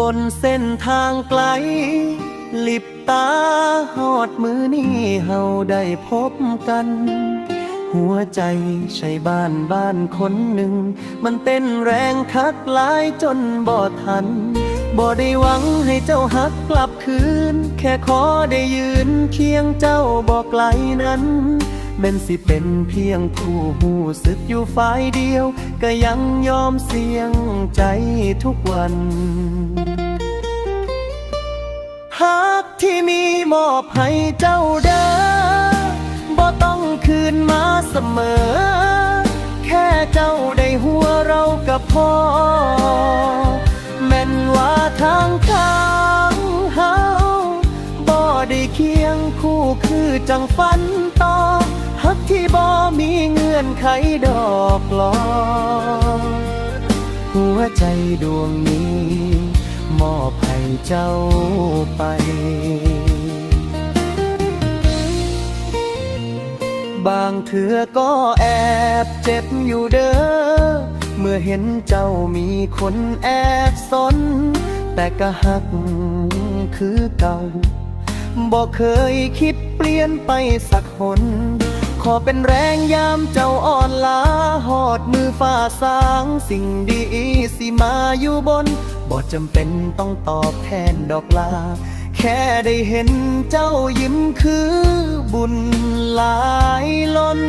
บนเส้นทางไกล ลิบตาหอดมือนี่เฮาได้พบกัน หัวใจใช่บ้านบ้านคนหนึ่ง มันเต้นแรงคักหลายจนบ่ทัน บ่ได้หวังให้เจ้าหักกลับคืน แค่ขอได้ยืนเคียงเจ้าบ่ไกลนั้นแม่นสิเป็นเพียงผู้หูสึกอยู่ฝ่ายเดียว ก็ยังยอมเสี่ยงใจทุกวัน หักที่มีมอบให้เจ้าเด้อบ่ต้องคืนมาเสมอ แค่เจ้าได้หัวเรากับพ่อแม่นว่าทางข้างเฮาบ่ได้เคียงคู่คือจังฝันต่อหักที่บ่มีเงื่อนไขดอกลอหัวใจดวงนี้ เจ้าไป บางเถื่อก็แอบเจ็บอยู่เด้อ เมื่อเห็นเจ้ามีคนแอบสน แต่ก็หักคือเก่าบอกเคยคิดเปลี่ยนไปสักหน ขอเป็นแรงยามเจ้าอ่อนล้าหอดมือฝ่าสาง สิ่งดีสิมาอยู่บน บ่จำเป็นต้องตอบแทนดอกลา แค่ได้เห็นเจ้ายิ้มคือบุญหลายล้น